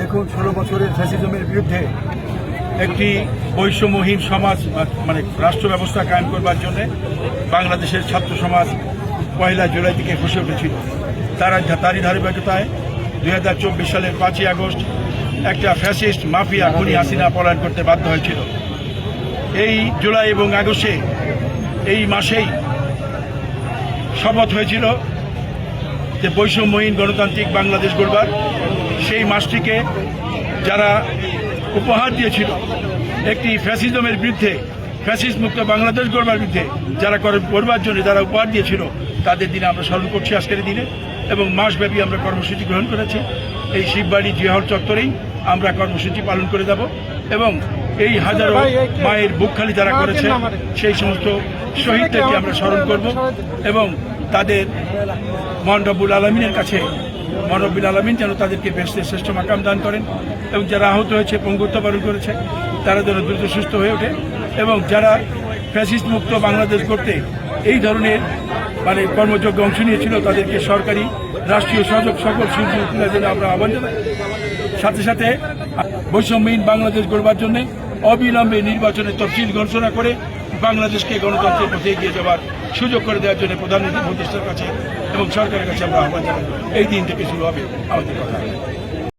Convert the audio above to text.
দেখুন, ষোলো বছরের ফ্যাসিজমের বিরুদ্ধে একটি বৈষম্যহীন সমাজ মানে রাষ্ট্র ব্যবস্থা কায়েম করবার জন্য বাংলাদেশের ছাত্র সমাজ পয়লা জুলাই থেকে ফুসে উঠেছিল। তারা তারই ধারাবাহিকতায় দুই হাজার চব্বিশ সালের পাঁচই আগস্ট একটা ফ্যাসিস্ট মাফিয়া খুনি হাসিনা পলায়ন করতে বাধ্য হয়েছিল। এই জুলাই এবং আগস্টে এই মাসেই শপথ হয়েছিল যে বৈষম্যহীন গণতান্ত্রিক বাংলাদেশ গড়বার। সেই মাসটিকে যারা উপহার দিয়েছিল একটি ফ্যাসিজমের বিরুদ্ধে ফ্যাসিস্ট মুক্ত বাংলাদেশ গড়বার বিরুদ্ধে যারা করে করবার জন্য যারা উপহার দিয়েছিল তাদের দিনে আমরা স্মরণ করছি আজকের দিনে এবং মাসব্যাপী আমরা কর্মসূচি গ্রহণ করেছি। এই শিববাড়ি জিয়াহল চত্বরেই আমরা কর্মসূচি পালন করে যাব এবং এই হাজারো মায়ের বুকখালি যারা করেছে সেই সমস্ত শহীদদেরকে আমরা স্মরণ করব এবং তাদের মহানরবুল আলমিনের কাছে মহানরবুল আলমিন, যেন তাদেরকে বেসতে শ্রেষ্ঠ মাকাম দান করেন এবং যারা আহত হয়েছে, পঙ্গুত্ব বরণ করেছে, তারা যেন দ্রুত সুস্থ হয়ে ওঠে এবং যারা ফ্যাসিস্ট মুক্ত বাংলাদেশ করতে এই ধরনের মানে কর্মযোগ্য অংশ নিয়েছিল, তাদেরকে সরকারি, রাষ্ট্রীয় সহযোগ সকল শিল্পীদের জন্য আমরা আহ্বান জানাই। সাথে সাথে বৈষম্যহীন বাংলাদেশ গড়বার জন্য অবিলম্বে নির্বাচনের তফসিল ঘোষণা করে বাংলাদেশকে গণতন্ত্রের পথে এগিয়ে যাওয়ার সুযোগ করে দেওয়ার জন্য প্রধানমন্ত্রী উপদেষ্টার কাছে এবং সরকারের কাছে আমরা আহ্বান জানাই। এই দিন থেকে শুরু হবে আমাদের কথা।